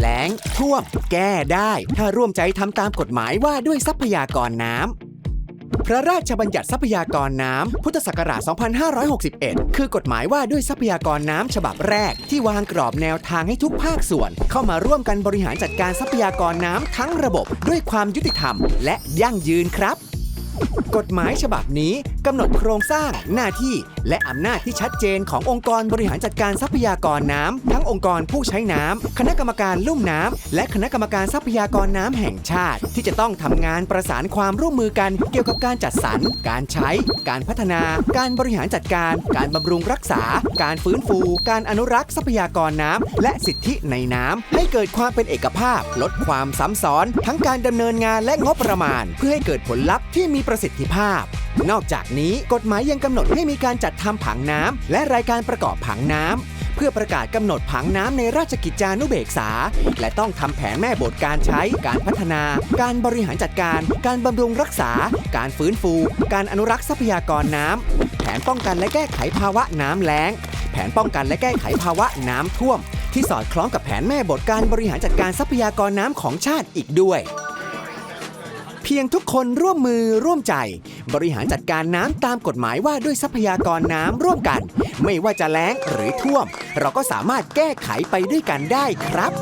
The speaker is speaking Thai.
แล้ง ท่วม แก้ได้ ถ้าร่วมใจทำตามกฎหมายว่าด้วยทรัพยากรน้ำพระราชบัญญัติทรัพยากรน้ำ พุทธศักราช 2561 คือกฎหมายว่าด้วยทรัพยากรน้ำฉบับแรก ที่วางกรอบแนวทางให้ทุกภาคส่วน เข้ามาร่วมกันบริหารจัดการทรัพยากรน้ำทั้งระบบ ด้วยความยุติธรรม และยั่งยืนครับกฎหมายฉบับนี้กำหนดโครงสร้าง หน้าที่ และอำนาจที่ชัดเจนขององค์กรบริหารจัดการทรัพยากรน้ำทั้งองค์กรผู้ใช้น้ำคณะกรรมการลุ่มน้ำและคณะกรรมการทรัพยากรน้ำแห่งชาติ ที่จะต้องทำงานประสานความร่วมมือกันเกี่ยวกับการจัดสรร การใช้ การพัฒนา การบริหารจัดการ การบำรุงรักษา การฟื้นฟู การอนุรักษ์ทรัพยากรน้ำและสิทธิในน้ำให้เกิดความเป็นเอกภาพ ลดความซ้ำซ้อน ทั้งการดำเนินงานและงบประมาณ เพื่อให้เกิดผลลัพธ์ที่มีประสิทธิภาพ นอกจากนี้กฎหมายยังกำหนดให้มีการจัดทำผังน้ำและรายการประกอบผังน้ำเพื่อประกาศกำหนดผังน้ำในราชกิจจานุเบกษา และต้องทำแผนแม่บทการใช้ การพัฒนา การบริหารจัดการ การบำรุงรักษา การฟื้นฟู การอนุรักษ์ทรัพยากรน้ำ แผนป้องกันและแก้ไขภาวะน้ำแล้ง แผนป้องกันและแก้ไขภาวะน้ำท่วม ที่สอดคล้องกับแผนแม่บทการบริหารจัดการทรัพยากรน้ำของชาติอีกด้วย พียงทุกคนร่วมมือร่วมใจ บริหารจัดการน้ำตามกฎหมายว่าด้วยทรัพยากรน้ำร่วมกัน ไม่ว่าจะแล้งหรือท่วม เราก็สามารถแก้ไขไปด้วยกันได้ครับ